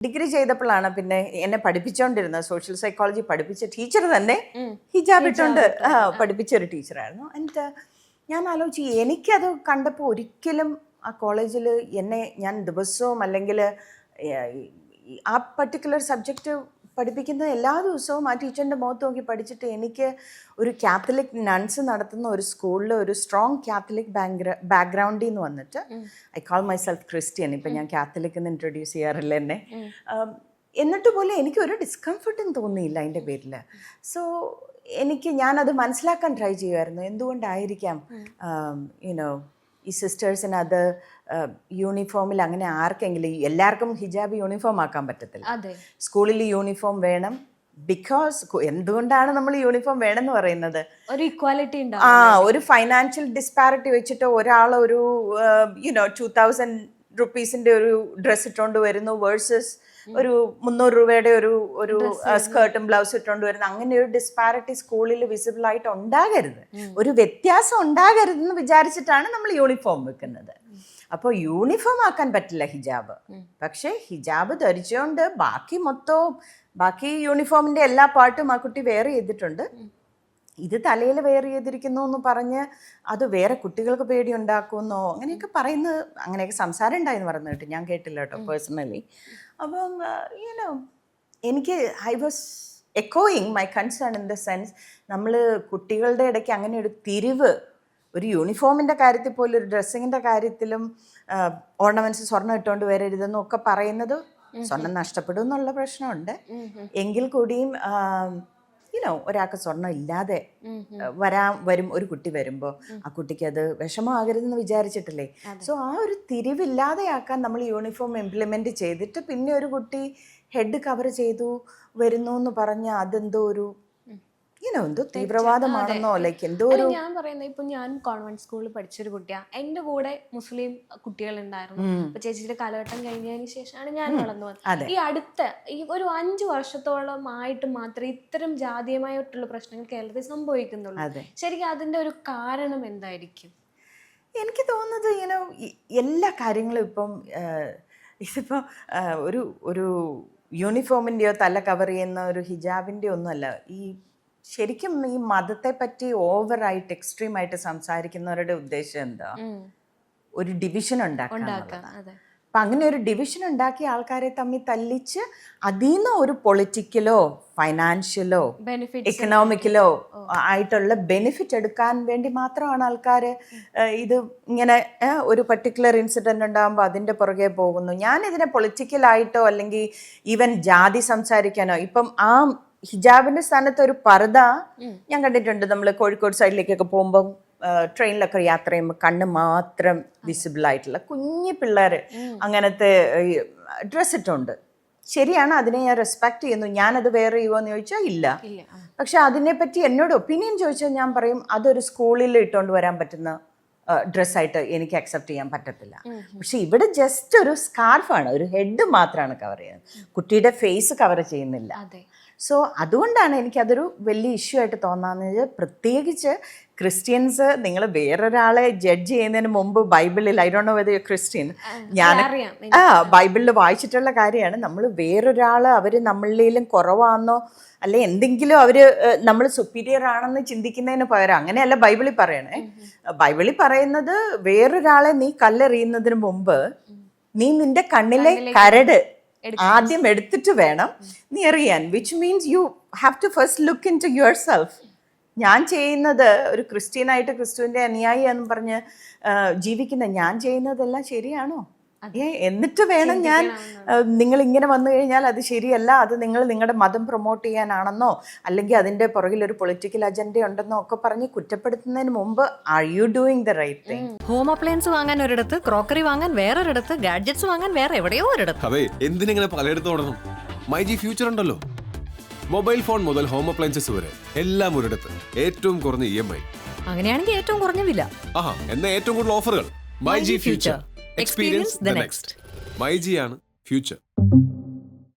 Degree ചെയ്തപ്പോഴാണ് പിന്നെ എന്നെ പഠിപ്പിച്ചുകൊണ്ടിരുന്നത് സോഷ്യൽ സൈക്കോളജി പഠിപ്പിച്ച ടീച്ചർ തന്നെ ഹിജാബ് ഇട്ടുകൊണ്ട് പഠിപ്പിച്ച ഒരു ടീച്ചറായിരുന്നു എന്നിട്ട് ഞാൻ ആലോചിച്ചു എനിക്കത് കണ്ടപ്പോൾ ഒരിക്കലും ആ കോളേജിൽ എന്നെ ഞാൻ ദിവസവും അല്ലെങ്കിൽ ആ പർട്ടിക്കുലർ സബ്ജക്റ്റ് പഠിപ്പിക്കുന്നത് എല്ലാ ദിവസവും ആ ടീച്ചറിന്റെ മുഖത്ത് നോക്കി പഠിച്ചിട്ട് എനിക്ക് ഒരു കാത്തലിക് നൺസ് നടത്തുന്ന ഒരു സ്കൂളിൽ ഒരു സ്ട്രോങ് കാത്തലിക് ബാക്ക്ഗ്രൗണ്ടിൽ നിന്ന് വന്നിട്ട് I call myself Christian ഇപ്പം ഞാൻ കാത്തലിക് എന്ന് ഇൻട്രൊഡ്യൂസ് ചെയ്യാറില്ല എന്നെ. എന്നിട്ട് പോലും എനിക്ക് ഒരു ഡിസ്കംഫർട്ടും തോന്നിയില്ല അതിന്റെ പേരിൽ സോ എനിക്ക് ഞാനത് മനസ്സിലാക്കാൻ ട്രൈ ചെയ്യുമായിരുന്നു എന്തുകൊണ്ടായിരിക്കാം യുനോ ഈ സിസ്റ്റേഴ്സിന് അത് യൂണിഫോമിൽ അങ്ങനെ ആർക്കെങ്കിലും എല്ലാവർക്കും ഹിജാബ് യൂണിഫോം ആക്കാൻ പറ്റത്തില്ല. സ്കൂളിൽ യൂണിഫോം വേണം. ബിക്കോസ് എന്തുകൊണ്ടാണ് നമ്മൾ യൂണിഫോം വേണമെന്ന് പറയുന്നത്? ഒരു ഇക്വാലിറ്റി ആ ഒരു ഫൈനാൻഷ്യൽ ഡിസ്പാരിറ്റി വെച്ചിട്ട് ഒരാൾ ഒരു യുനോ ടു തൗസൻഡ് റുപ്പീസിന്റെ ഒരു ഡ്രസ് ഇട്ടുകൊണ്ട് വരുന്നു വേഴ്സസ് ഒരു മുന്നൂറ് രൂപയുടെ ഒരു ഒരു സ്കേർട്ടും ബ്ലൗസ് ഇട്ടുകൊണ്ട് വരുന്നു. അങ്ങനെ ഒരു ഡിസ്പാരിറ്റി സ്കൂളിൽ വിസിബിൾ ആയിട്ട് ഉണ്ടാകരുത്. ഒരു വ്യത്യാസം ഉണ്ടാകരുതെന്ന് വിചാരിച്ചിട്ടാണ് നമ്മൾ യൂണിഫോം വെക്കുന്നത്. അപ്പോൾ യൂണിഫോം ആക്കാൻ പറ്റില്ല ഹിജാബ്. പക്ഷേ ഹിജാബ് ധരിച്ചുകൊണ്ട് ബാക്കി മൊത്തവും ബാക്കി യൂണിഫോമിന്റെ എല്ലാ പാട്ടും ആ കുട്ടി വെയർ ചെയ്തിട്ടുണ്ട്. ഇത് തലയിൽ വെയർ ചെയ്തിരിക്കുന്നു എന്ന് പറഞ്ഞ് അത് വേറെ കുട്ടികൾക്ക് പേടി ഉണ്ടാക്കുമെന്നോ അങ്ങനെയൊക്കെ പറയുന്നത് അങ്ങനെയൊക്കെ സംസാരം ഉണ്ടായെന്ന് പറഞ്ഞു കേട്ടോ ഞാൻ കേട്ടില്ല കേട്ടോ പേഴ്സണലി അപ്പം യുനോ എനിക്ക് I was എക്കോയിങ് my concern in the sense നമ്മൾ കുട്ടികളുടെ ഇടയ്ക്ക് അങ്ങനെ ഒരു തിരിവ് ഒരു യൂണിഫോമിന്റെ കാര്യത്തിൽ പോലും ഒരു ഡ്രസ്സിങ്ങിന്റെ കാര്യത്തിലും ഓർണമെന്റ്സ് സ്വർണം ഇട്ടുകൊണ്ട് വരരുതെന്നും ഒക്കെ പറയുന്നത് സ്വർണം നഷ്ടപ്പെടും എന്നുള്ള പ്രശ്നമുണ്ട്. എങ്കിൽ കൂടിയും യുനോ ഒരാൾക്ക് സ്വർണം ഇല്ലാതെ വരാ വരാൻ വരും ഒരു കുട്ടി വരുമ്പോൾ ആ കുട്ടിക്ക് അത് വിഷമമാകരുതെന്ന് വിചാരിച്ചിട്ടില്ലേ? സോ ആ ഒരു തിരിവില്ലാതെയാക്കാൻ നമ്മൾ യൂണിഫോം ഇംപ്ലിമെന്റ് ചെയ്തിട്ട് പിന്നെ ഒരു കുട്ടി ഹെഡ് കവർ ചെയ്തു വരുന്നു എന്ന് പറഞ്ഞാൽ അതെന്തോ ഒരു യുനോ എന്തോ തീവ്രവാദമാണെന്നോ ലൈക്ക് എന്തോ ഒരു ഞാൻ പറയുന്നത് ഇപ്പൊ ഞാൻ കോൺവെന്റ് സ്കൂളിൽ പഠിച്ചൊരു കുട്ടിയാ. എന്റെ കൂടെ മുസ്ലിം കുട്ടികൾ ഉണ്ടായിരുന്നു അപ്പൊ ചേച്ചിയുടെ കാലഘട്ടം കഴിഞ്ഞതിന് ശേഷമാണ് ഞാൻ വളർന്നു വന്നത്. ഈ അടുത്ത ഈ ഒരു അഞ്ചു വർഷത്തോളം ആയിട്ട് മാത്രമേ ഇത്തരം ജാതീയമായിട്ടുള്ള പ്രശ്നങ്ങൾ കേരളത്തിൽ സംഭവിക്കുന്നുള്ളൂ. ശരിക്കും അതിന്റെ ഒരു കാരണം എന്തായിരിക്കും? എനിക്ക് തോന്നുന്നത് ഇങ്ങനെ എല്ലാ കാര്യങ്ങളും ഇപ്പം ഇതിപ്പോൾ ഒരു ഒരു യൂണിഫോമിന്റെയോ തല കവർ ചെയ്യുന്ന ഒരു ഹിജാബിന്റെയോ ഒന്നുമല്ല. ഈ ശരിക്കും ഈ മതത്തെ പറ്റി ഓവറായിട്ട് എക്സ്ട്രീം ആയിട്ട് സംസാരിക്കുന്നവരുടെ ഉദ്ദേശം എന്താ? ഒരു ഡിവിഷൻ ഉണ്ടാക്കാം അപ്പം അങ്ങനെ ഒരു ഡിവിഷൻ ഉണ്ടാക്കി ആൾക്കാരെ തമ്മിൽ തല്ലിച്ച് അതിൽ നിന്ന് ഒരു പൊളിറ്റിക്കലോ ഫൈനാൻഷ്യലോ ബെനിഫിറ്റ് എക്കണോമിക്കലോ ആയിട്ടുള്ള ബെനിഫിറ്റ് എടുക്കാൻ വേണ്ടി മാത്രമാണ് ആൾക്കാർ ഇത് ഇങ്ങനെ ഒരു പർട്ടിക്കുലർ ഇൻസിഡന്റ് ഉണ്ടാകുമ്പോൾ അതിന്റെ പുറകെ പോകുന്നു. ഞാൻ ഇതിനെ പൊളിറ്റിക്കലായിട്ടോ അല്ലെങ്കിൽ ഈവൻ ജാതി സംസാരിക്കാനോ ഇപ്പം ആ ഹിജാബിന്റെ സ്ഥാനത്ത് ഒരു പർദ ഞാൻ കണ്ടിട്ടുണ്ട്. നമ്മൾ കോഴിക്കോട് സൈഡിലേക്കൊക്കെ പോകുമ്പോൾ ട്രെയിനിലൊക്കെ യാത്ര ചെയ്യുമ്പോൾ കണ്ണ് മാത്രം വിസിബിൾ ആയിട്ടുള്ള കുഞ്ഞു പിള്ളേർ അങ്ങനത്തെ ഡ്രസ് ഇട്ടുണ്ട്. ശരിയാണ് അതിനെ ഞാൻ റെസ്പെക്ട് ചെയ്യുന്നു. ഞാനത് വേറെ ചെയ്യുമോ എന്ന് ചോദിച്ചാൽ ഇല്ല. പക്ഷെ അതിനെപ്പറ്റി എന്നോട് ഒപ്പീനിയൻ ചോദിച്ചാൽ ഞാൻ പറയും അതൊരു സ്കൂളിൽ ഇട്ടുകൊണ്ട് വരാൻ പറ്റുന്ന ഡ്രസ്സായിട്ട് എനിക്ക് അക്സെപ്റ്റ് ചെയ്യാൻ പറ്റത്തില്ല. പക്ഷെ ഇവിടെ ജസ്റ്റ് ഒരു സ്കാർഫാണ് ഒരു ഹെഡ് മാത്രമാണ് കവർ ചെയ്യുന്നത്. കുട്ടിയുടെ ഫേസ് കവർ ചെയ്യുന്നില്ല. അതെ. സോ അതുകൊണ്ടാണ് എനിക്കതൊരു വലിയ ഇഷ്യൂ ആയിട്ട് തോന്നാന്നത് പ്രത്യേകിച്ച് ക്രിസ്ത്യൻസ് നിങ്ങൾ വേറൊരാളെ ജഡ്ജ് ചെയ്യുന്നതിന് മുമ്പ് ബൈബിളിൽ I don't know whether Christian ഞാൻ ആ ബൈബിളിൽ വായിച്ചിട്ടുള്ള കാര്യമാണ്. നമ്മൾ വേറൊരാൾ അവർ നമ്മളിലും കുറവാണെന്നോ അല്ലെ എന്തെങ്കിലും അവർ നമ്മൾ സുപ്പീരിയർ ആണെന്ന് ചിന്തിക്കുന്നതിന് പകരം അങ്ങനെയല്ല ബൈബിളിൽ പറയണേ. ബൈബിളിൽ പറയുന്നത് വേറൊരാളെ നീ കല്ലെറിയുന്നതിന് മുമ്പ് നീ നിന്റെ കണ്ണിലെ കരട് ആദ്യം എടുത്തിട്ട് വേണം നീ അറിയാൻ which means you have to first look into yourself ഞാൻ ചെയ്യുന്നത് ഒരു ക്രിസ്ത്യനായിട്ട് ക്രിസ്തുവിന്റെ അനുയായി എന്ന് പറഞ്ഞ് ജീവിക്കുന്ന ഞാൻ ചെയ്യുന്നതെല്ലാം ശരിയാണോ? എന്നിട്ട് വേണം ഞാൻ നിങ്ങൾ ഇങ്ങനെ വന്നു കഴിഞ്ഞാൽ അത് ശരിയല്ല. അത് നിങ്ങൾ നിങ്ങളുടെ മതം പ്രൊമോട്ട് ചെയ്യാനാണെന്നോ അല്ലെങ്കിൽ അതിന്റെ പുറകിൽ ഒരു പൊളിറ്റിക്കൽ അജണ്ട ഉണ്ടെന്നോ ഒക്കെ പറഞ്ഞ് കുറ്റപ്പെടുത്തുന്നതിന് മുമ്പ് are you doing the right thing home appliance വാങ്ങാൻ ഒരിടത്ത് ക്രോക്കറി വാങ്ങാൻ വേറൊരിടത്ത് ഗാഡ്ജറ്റ്സ് വാങ്ങാൻ വേറെ എവിടെയോ ഒരിടത്ത്. അതെ എന്തിനിങ്ങനെ പലയിടത്തോടണം മൈ ജി ഫ്യൂച്ചർ ഉണ്ടല്ലോ. മൊബൈൽ ഫോൺ മുതൽ ഹോം അപ്ലയൻസസ് വരെ എല്ലാം ഒരിടത്ത്. ഏറ്റവും കുറഞ്ഞ ഇ എം ഐ അങ്ങനെയാണെങ്കിൽ ഏറ്റവും കുറഞ്ഞ വില. ആഹാ എന്ന ഏറ്റവും കൂടുതൽ ഓഫറുകൾ my G future experience the next my G ആണ് ഫ്യൂച്ചർ